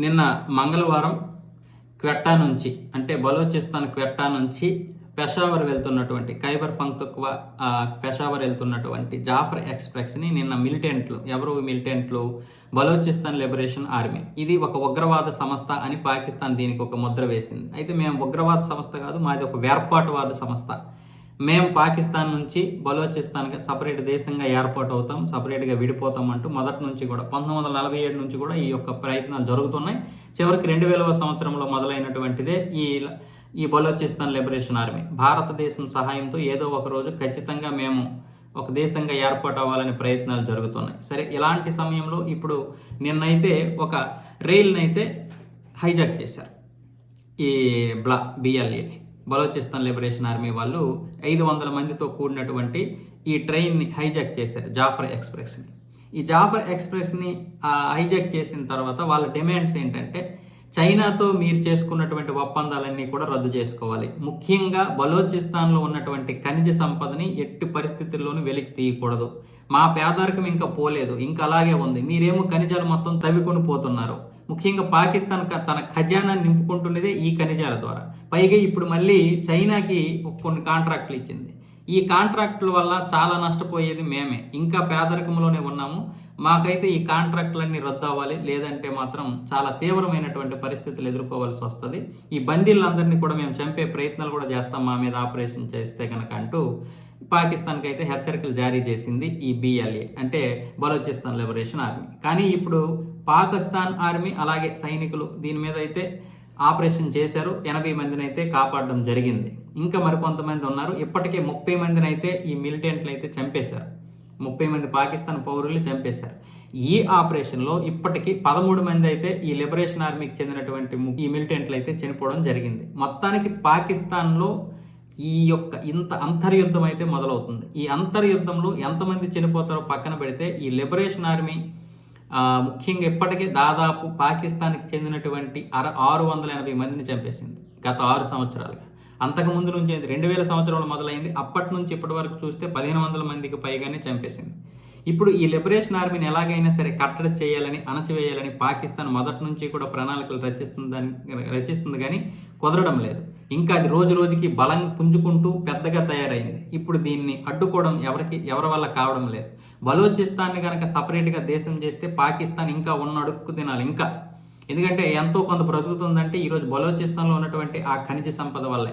నిన్న మంగళవారం క్వెట్టా నుంచి అంటే బలోచిస్తాన్ క్వెట్టా నుంచి పెషావర్ వెళ్తున్నటువంటి ఖైబర్ పంక్తుక్వ పెషావర్ వెళ్తున్నటువంటి జాఫర్ ఎక్స్ప్రెస్ని నిన్న మిలిటెంట్లు ఎవరు మిలిటెంట్లు? Balochistan liberation army. ఇది ఒక ఉగ్రవాద సంస్థ అని పాకిస్తాన్ దీనికి ఒక ముద్ర వేసింది. అయితే మేము ఉగ్రవాద సంస్థ కాదు మాది ఒక వేర్పాటువాద సంస్థ. మేము పాకిస్తాన్ నుంచి బలోచిస్తాన్గా సపరేట్ దేశంగా ఏర్పాటు అవుతాం సపరేట్గా విడిపోతాం అంటూ మొదటి నుంచి కూడా పంతొమ్మిది వందల నలభై ఏడు నుంచి కూడా ఈ యొక్క ప్రయత్నాలు జరుగుతున్నాయి. చివరికి రెండు వేలవ సంవత్సరంలో మొదలైనటువంటిదే ఈ ఈ బలోచిస్తాన్ లిబరేషన్ ఆర్మీ. భారతదేశం సహాయంతో ఏదో ఒక రోజు ఖచ్చితంగా మేము ఒక దేశంగా ఏర్పాటు అవ్వాలనే ప్రయత్నాలు జరుగుతున్నాయి. సరే ఇలాంటి సమయంలో ఇప్పుడు నిన్నైతే ఒక రైల్నైతే హైజాక్ చేశారు ఈ బ్లా బిఎల్ఏ బలోచిస్తాన్ లిబరేషన్ ఆర్మీ వాళ్ళు ఐదు వందల మందితో కూడినటువంటి ఈ ట్రైన్ని హైజాక్ చేశారు జాఫర్ ఎక్స్ప్రెస్ని. ఈ జాఫర్ ఎక్స్ప్రెస్ని హైజాక్ చేసిన తర్వాత వాళ్ళ డిమాండ్స్ ఏంటంటే చైనాతో మీరు చేసుకున్నటువంటి ఒప్పందాలన్నీ కూడా రద్దు చేసుకోవాలి. ముఖ్యంగా బలోచిస్తాన్లో ఉన్నటువంటి ఖనిజ సంపదని ఎట్టి పరిస్థితుల్లోనూ వెలికి తీయకూడదు. మా పేదరికం ఇంకా పోలేదు ఇంకా అలాగే ఉంది. మీరేమో ఖనిజాలు మొత్తం తవ్వికొని పోతున్నారు. ముఖ్యంగా పాకిస్తాన్ క- తన ఖజానా నింపుకుంటున్నదే ఈ ఖనిజాల ద్వారా. పైగా ఇప్పుడు మళ్ళీ చైనాకి కొన్ని కాంట్రాక్ట్లు ఇచ్చింది. ఈ కాంట్రాక్టుల వల్ల చాలా నష్టపోయేది మేమే. ఇంకా పేదరికంలోనే ఉన్నాము. మాకైతే ఈ కాంట్రాక్టులన్నీ రద్దు అవ్వాలి లేదంటే మాత్రం చాలా తీవ్రమైనటువంటి పరిస్థితులు ఎదుర్కోవాల్సి వస్తుంది. ఈ బందీలందరినీ కూడా మేము చంపే ప్రయత్నాలు కూడా చేస్తాం. మా మీద ఆపరేషన్ చేస్తే కనుక అంటూ పాకిస్తాన్కి అయితే హెచ్చరికలు జారీ చేసింది ఈ బిఎల్ఏ అంటే బలోచిస్తాన్ లిబరేషన్ ఆర్మీ. కానీ ఇప్పుడు పాకిస్తాన్ ఆర్మీ అలాగే సైనికులు దీని మీద అయితే ఆపరేషన్ చేశారు. ఎనభై మందిని అయితే కాపాడడం జరిగింది. ఇంకా మరికొంతమంది ఉన్నారు. ఇప్పటికే ముప్పై మందిని అయితే ఈ మిలిటెంట్లు అయితే చంపేశారు. ముప్పై మంది పాకిస్తాన్ పౌరులు చంపేశారు. ఈ ఆపరేషన్లో ఇప్పటికీ పదమూడు మంది అయితే ఈ లిబరేషన్ ఆర్మీకి చెందినటువంటి ఈ మిలిటెంట్లు అయితే చనిపోవడం జరిగింది. మొత్తానికి పాకిస్తాన్లో ఈ యొక్క ఇంత అంతర్యుద్ధం అయితే మొదలవుతుంది. ఈ అంతర్యుద్ధంలో ఎంతమంది చనిపోతారో పక్కన పెడితే ఈ లిబరేషన్ ఆర్మీ ముఖ్యంగా ఇప్పటికే దాదాపు పాకిస్తాన్కి చెందినటువంటి అర ఆరు వందల ఎనభై మందిని చంపేసింది గత ఆరు సంవత్సరాలుగా. అంతకు ముందు నుంచి రెండు వేల సంవత్సరంలో మొదలైంది. అప్పటి నుంచి ఇప్పటి వరకు చూస్తే పదిహేను వందల మందికి పైగానే చంపేసింది. ఇప్పుడు ఈ లిబరేషన్ ఆర్మీని ఎలాగైనా సరే కట్టడి చేయాలని అణచివేయాలని పాకిస్తాన్ మొదటి నుంచి కూడా ప్రణాళికలు రచిస్తుందని రచిస్తుంది కానీ కుదరడం లేదు. ఇంకా అది రోజు రోజుకి బలం పుంజుకుంటూ పెద్దగా తయారైంది. ఇప్పుడు దీన్ని అడ్డుకోవడం ఎవరికి ఎవరి వల్ల కావడం లేదు. బలోచిస్తాన్ని కనుక సపరేట్గా దేశం చేస్తే పాకిస్తాన్ ఇంకా ఉన్న అడుక్కు తినాలి ఇంకా. ఎందుకంటే ఎంతో కొంత బ్రతుకుతుందంటే ఈరోజు బలోచిస్తాన్లో ఉన్నటువంటి ఆ ఖనిజ సంపద వల్లే.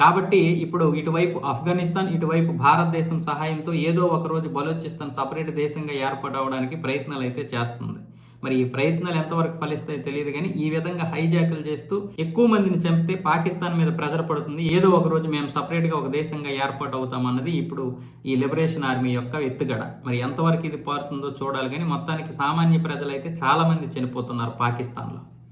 కాబట్టి ఇప్పుడు ఇటువైపు ఆఫ్ఘనిస్తాన్ ఇటువైపు భారతదేశం సహాయంతో ఏదో ఒక రోజు బలోచిస్తాన్ సపరేట్ దేశంగా ఏర్పాటు ప్రయత్నాలు అయితే చేస్తుంది. మరి ఈ ప్రయత్నాలు ఎంతవరకు ఫలిస్తాయో తెలియదు కానీ ఈ విధంగా హైజాకులు చేస్తూ ఎక్కువ మందిని చంపితే పాకిస్తాన్ మీద ప్రెజర్ పడుతుంది. ఏదో ఒక రోజు మేము సపరేట్గా ఒక దేశంగా ఏర్పాటు అవుతాం అన్నది ఇప్పుడు ఈ లిబరేషన్ ఆర్మీ యొక్క ఎత్తుగడ. మరి ఎంతవరకు ఇది పారుతుందో చూడాలి కానీ మొత్తానికి సామాన్య ప్రజలైతే చాలామంది చనిపోతున్నారు పాకిస్తాన్లో.